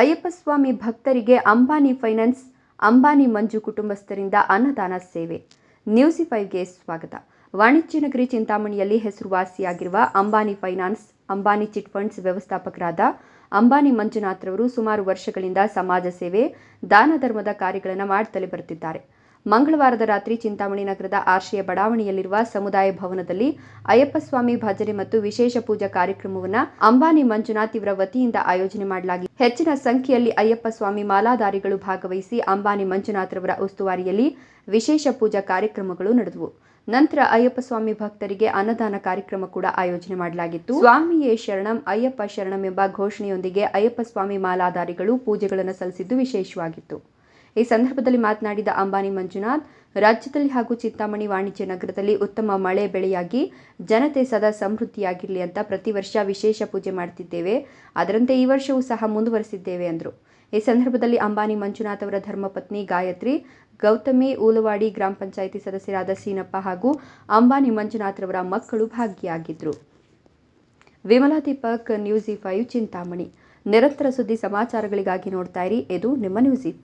ಅಯ್ಯಪ್ಪ ಸ್ವಾಮಿ ಭಕ್ತರಿಗೆ ಅಂಬಾನಿ ಫೈನಾನ್ಸ್, ಅಂಬಾನಿ ಮಂಜು ಕುಟುಂಬಸ್ಥರಿಂದ ಅನ್ನದಾನ ಸೇವೆ. ನ್ಯೂಸಿ ಫೈವ್ಗೆ ಸ್ವಾಗತ. ವಾಣಿಜ್ಯ ನಗರಿ ಚಿಂತಾಮಣಿಯಲ್ಲಿ ಹೆಸರುವಾಸಿಯಾಗಿರುವ Ambani finance, Ambani chit funds ವ್ಯವಸ್ಥಾಪಕರಾದ Ambani ಮಂಜುನಾಥ್ರವರು ಸುಮಾರು ವರ್ಷಗಳಿಂದ ಸಮಾಜ ಸೇವೆ, ದಾನ ಧರ್ಮದ ಕಾರ್ಯಗಳನ್ನು ಮಾಡುತ್ತಲೇ ಬರುತ್ತಿದ್ದಾರೆ. ಮಂಗಳವಾರದ ರಾತ್ರಿ ಚಿಂತಾಮಣಿ ನಗರದ ಆರ್ಶಿಯ ಬಡಾವಣೆಯಲ್ಲಿರುವ ಸಮುದಾಯ ಭವನದಲ್ಲಿ ಅಯ್ಯಪ್ಪಸ್ವಾಮಿ ಭಜನೆ ಮತ್ತು ವಿಶೇಷ ಪೂಜಾ ಕಾರ್ಯಕ್ರಮವನ್ನು ಅಂಬಾನಿ ಮಂಜುನಾಥ್ ಇವರ ವತಿಯಿಂದ ಆಯೋಜನೆ ಮಾಡಲಾಗಿದೆ ಹೆಚ್ಚಿನ ಸಂಖ್ಯೆಯಲ್ಲಿ ಅಯ್ಯಪ್ಪ ಸ್ವಾಮಿ ಮಾಲಾಧಾರಿಗಳು ಭಾಗವಹಿಸಿ ಅಂಬಾನಿ ಮಂಜುನಾಥ್ರವರ ಉಸ್ತುವಾರಿಯಲ್ಲಿ ವಿಶೇಷ ಪೂಜಾ ಕಾರ್ಯಕ್ರಮಗಳು ನಡೆದವು. ನಂತರ ಅಯ್ಯಪ್ಪ ಸ್ವಾಮಿ ಭಕ್ತರಿಗೆ ಅನ್ನದಾನ ಕಾರ್ಯಕ್ರಮ ಕೂಡ ಆಯೋಜನೆ ಮಾಡಲಾಗಿತ್ತು. ಸ್ವಾಮಿಯೇ ಶರಣಂ, ಅಯ್ಯಪ್ಪ ಶರಣಂ ಎಂಬ ಘೋಷಣೆಯೊಂದಿಗೆ ಅಯ್ಯಪ್ಪ ಸ್ವಾಮಿ ಮಾಲಾಧಾರಿಗಳು ಪೂಜೆಗಳನ್ನು ಸಲ್ಲಿಸಿದ್ದು ವಿಶೇಷವಾಗಿತ್ತು. ಈ ಸಂದರ್ಭದಲ್ಲಿ ಮಾತನಾಡಿದ ಅಂಬಾನಿ ಮಂಜುನಾಥ್, ರಾಜ್ಯದಲ್ಲಿ ಹಾಗೂ ಚಿಂತಾಮಣಿ ವಾಣಿಜ್ಯ ನಗರದಲ್ಲಿ ಉತ್ತಮ ಮಳೆ ಬೆಳೆಯಾಗಿ ಜನತೆ ಸದಾ ಸಮೃದ್ಧಿಯಾಗಿರಲಿ ಅಂತ ಪ್ರತಿ ವರ್ಷ ವಿಶೇಷ ಪೂಜೆ ಮಾಡ್ತಿದ್ದೇವೆ. ಅದರಂತೆ ಈ ವರ್ಷವೂ ಸಹ ಮುಂದುವರೆಸಿದ್ದೇವೆ ಎಂದರು ಈ ಸಂದರ್ಭದಲ್ಲಿ ಅಂಬಾನಿ ಮಂಜುನಾಥ್ ಅವರ ಧರ್ಮಪತ್ನಿ ಗಾಯತ್ರಿ, ಗೌತಮಿ ಊಲವಾಡಿ ಗ್ರಾಮ ಪಂಚಾಯಿತಿ ಸದಸ್ಯರಾದ ಸೀನಪ್ಪ ಹಾಗೂ ಅಂಬಾನಿ ಮಂಜುನಾಥ್ರವರ ಮಕ್ಕಳು ಭಾಗಿಯಾಗಿದ್ದರು Vimala Deepak, news E five Chintamani. ನಿರಂತರ ಸುದ್ದಿ ಸಮಾಚಾರಗಳಿಗಾಗಿ ನೋಡ್ತಾ ಇರಿ. ಇದು ನಿಮ್ಮ ನ್ಯೂಸ್ ಇ